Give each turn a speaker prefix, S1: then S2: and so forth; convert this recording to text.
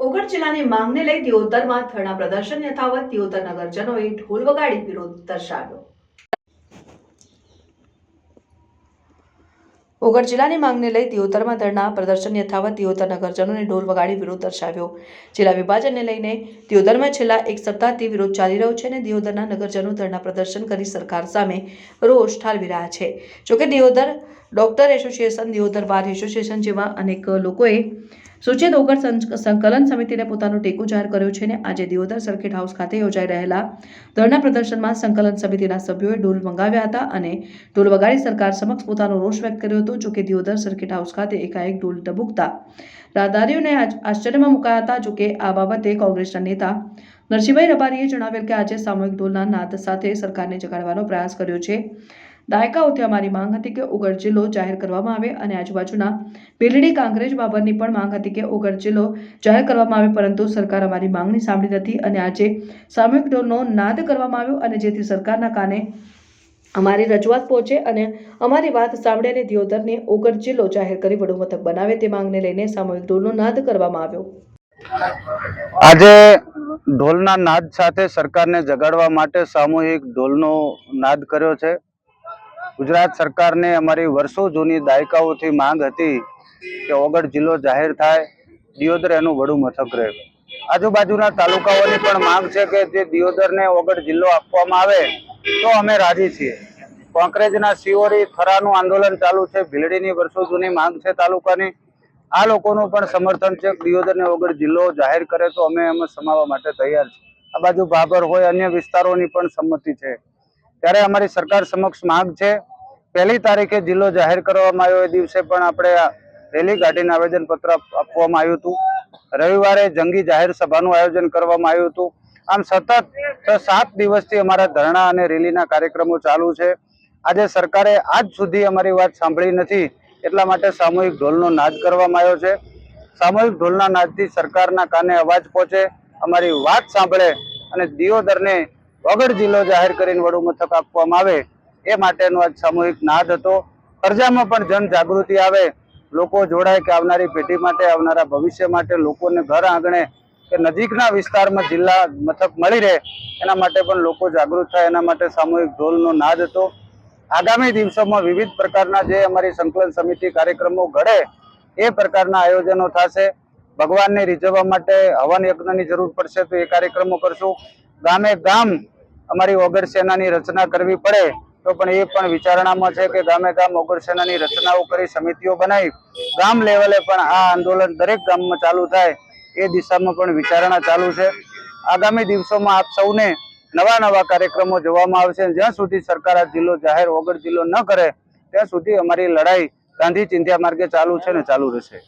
S1: ઓગળ જિલ્લાની માંગને લઈ દિયોદરમાં ધરણા પ્રદર્શન યથાવત દિયોદર નગરજનોએ ઢોલ વગાડી વિરોધ દર્શાવ્યો. ઓગર જિલ્લાની માંગને લઈ દિયોદરમાં ધરણા પ્રદર્શન યથાવત દિયોદર નગરજનોને ઢોલ વગાડી વિરોધ દર્શાવ્યો. જિલ્લા વિભાજનને લઈને દિયોદરમાં છેલ્લા એક સપ્તાહથી વિરોધ ચાલી રહ્યો છે અને દિયોદરના નગરજનો ધરણા પ્રદર્શન કરી સરકાર સામે રોષ ઠાલવી રહ્યા છે. જોકે Deodar doctor association Deodar bar association જેવા અનેક લોકોએ સૂચિત ઓગર સંક- સંકલન સમિતિને પોતાનો ટેકો જાહેર કર્યો છે અને આજે દિયોદર સર્કિટ હાઉસ ખાતે યોજાઈ રહેલા ધરણા પ્રદર્શનમાં સંકલન સમિતિના સભ્યોએ ઢોલ મંગાવ્યા હતા અને ઢોલ વગાડી સરકાર સમક્ષ પોતાનો રોષ વ્યક્ત કર્યો હતો, જોકે દિયોદર સર્કિટ હાઉસ ખાતે એકાએક ઢોલ ડબુકતા રાહદારીઓને આશ્ચર્યમાં મુકાયા હતા, જોકે આ બાબતે કોંગ્રેસના નેતા નરસિંહભાઈ રબારીએ જણાવેલ કે આજે સામૂહિક ઢોલના નાદ સાથે સરકારને જગાડવાનો પ્રયાસ કર્યો છે. દાયકાઓથી અમારી માંગ હતી કે ઓગળ જિલ્લો જાહેર કરવામાં આવે અને આજુબાજુના ભીલડી કાંકરેજ બાબરની પણ માંગ હતી કે ઓગળ જિલ્લો જાહેર કરવામાં આવે, પરંતુ સરકાર અમારી માંગણી સાંભળી નથી અને આજે સામૂહિક ઢોલનો નાદ કરવામાં આવ્યો અને જેથી સરકારના કાને અમારી રજૂઆત પહોંચે અને અમારી વાત સાંભળે અને દિયોદરને ઓગર જિલ્લો જાહેર કરી વડુ મથક બનાવે તે માંગને લઈને સામૂહિક ઢોલનો નાદ કરવામાં આવ્યો.
S2: આજે ઢોલના નાદ સાથે સરકારને જગાડવા માટે સામૂહિક ઢોલનો નાદ કર્યો છે. ગુજરાત સરકારને અમારી વર્ષો જૂની દાયકાઓથી માંગ હતી કે ઓગળ જિલ્લો જાહેર થાય, દિયોદર એનું વડું મથક રહે. આજુબાજુના તાલુકાઓની પણ માંગ છે કે જે દિયોદરને ઓગળ જિલ્લો આપવામાં આવે, તો અમે રાજી છીએ. કોંકરેજના સિયોરી થરાનું આંદોલન ચાલુ છે, ભીલડીની વર્ષો જૂની માંગ છે તાલુકાની. આ લોકોનું પણ સમર્થન છે, દિયોદરને ઓગળ જિલ્લો જાહેર કરે તો અમે એમાં સમાવવા માટે તૈયાર છીએ. આ બાજુ ભાભર હોય અન્ય વિસ્તારોની પણ સંમતિ છે. ત્યારે અમારી સરકાર સમક્ષ માંગ છે. પહેલી તારીખે જિલ્લો જાહેર કરવામાં આવ્યો એ દિવસે પણ આપણે રેલી કાઢીને આવેદનપત્ર આપ- આપવામાં આવ્યું હતું. રવિવારે જંગી જાહેર સભાનું આયોજન કરવામાં આવ્યું હતું. આમ સતત સાત દિવસથી અમારા ધરણા અને રેલીના કાર્યક્રમો ચાલુ છે. આજે સરકારે આજ સુધી અમારી વાત સાંભળી નથી, એટલા માટે સામૂહિક ઢોલનો નાદ કરવામાં આવ્યો છે. સામૂહિક ઢોલના નાદથી સરકારના કાને અવાજ પહોંચે, અમારી વાત સાંભળે અને દિયોદરને વગર જિલ્લો જાહેર કરીને વડું મથક આપવામાં આવે, એ માટેનો આજ સામૂહિક નાદ હતો. પ્રજામાં પણ જન જાગૃતિ આવે. લોકો જોડાય કે આવનારી પેઢી માટે, આવનારા ભવિષ્ય માટે લોકોને ઘર આંગણે કે નજીકના વિસ્તારમાં જિલ્લા મથક મળી રહે, એના માટે પણ લોકો જાગૃત થાય, એના માટે સામૂહિક ઢોલનો નાદ હતો. આગામી દિવસોમાં વિવિધ પ્રકારના જે અમારી સંકલન સમિતિ કાર્યક્રમો ઘડે, એ પ્રકારના આયોજનો થશે. ભગવાનને રીઝવવા માટે હવન યજ્ઞની જરૂર પડશે તો એ કાર્યક્રમો કરશું. ગામે ગામ અમારી ઓગર સેનાની રચના કરવી પડે, તો પણ એ પણ વિચારણામાં છે કે ગામે ગામ ઓગર સેનાની રચનાઓ કરી સમિતિઓ બનાવી. ગામ લેવલે પણ આ આંદોલન દરેક ગામમાં ચાલુ થાય, એ દિશામાં પણ વિચારણા ચાલુ છે. આગામી દિવસોમાં આપ સૌને નવા નવા કાર્યક્રમો જોવામાં આવશે. જ્યાં સુધી સરકાર આ જિલ્લો જાહેર ઓગર જિલ્લો ન કરે, ત્યાં સુધી અમારી લડાઈ ગાંધી ચિંધ્યા માર્ગે ચાલુ છે ને ચાલુ રહેશે.